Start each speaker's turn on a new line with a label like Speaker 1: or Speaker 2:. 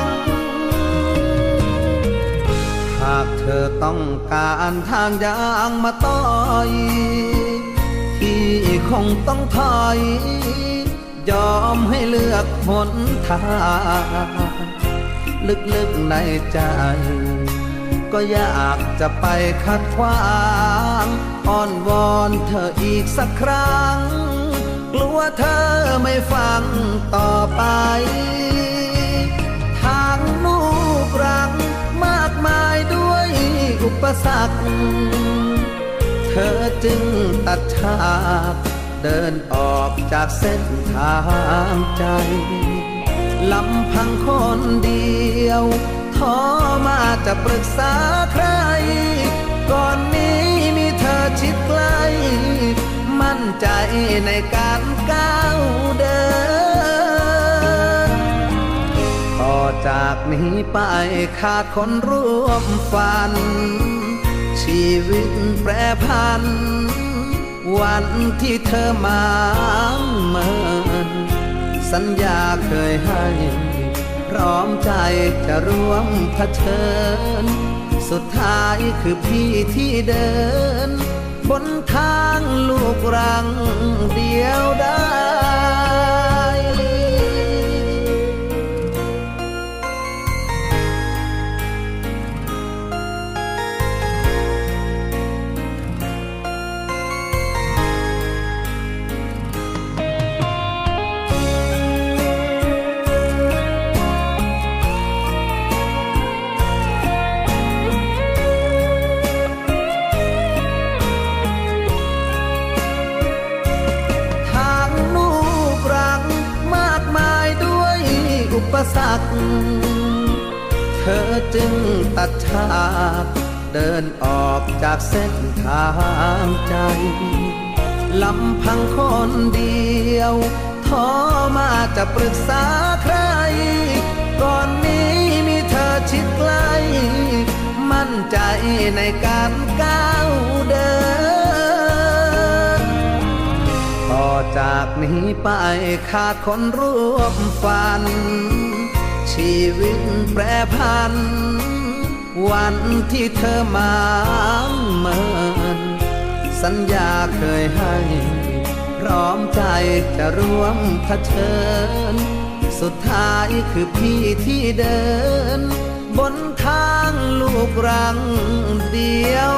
Speaker 1: ง ต้องการทางยางมาต่อยที่คงต้องถอย ยอมให้เลือกหนทางลึกๆในใจ ก็อยากจะไปขัดขวางอ้อนวอนเธออีกสักครั้ง กลัวเธอไม่ฟังต่อไป สรรคเธอจึงตัดฉากเดินออกจากเส้นทางใจลำพังคนเดียวท้อมาจะปรึกษาใคร ก่อนนี้มีเธอชิดใกล้มั่นใจในการก้าวเดิน ต่อจากนี้ไปขาดคนร่วมฝัน ชีวิตแปรพัน วันที่เธอมาเมินสัญญาเคยให้ พร้อมใจจะร่วมเผชิญ สุดท้ายคือพี่ที่เดิน บนทางลูกรังดี สรรคเธอจึงตัดฉากเดินออกจากเส้นทางใจ ลำพังคนเดียวท้อมาจะปรึกษาใคร ก่อนนี้มีเธอชิดใกล้มั่นใจในการก้าวเดิน ต่อจากนี้ไปขาดคนร่วมฝัน ชีวิตแปรพัน วันที่เธอมาเมิน สัญญาเคยให้ พร้อมใจจะร่วมเผชิญ สุดท้ายคือพี่ที่เดิน บนทางลูกรังเดียว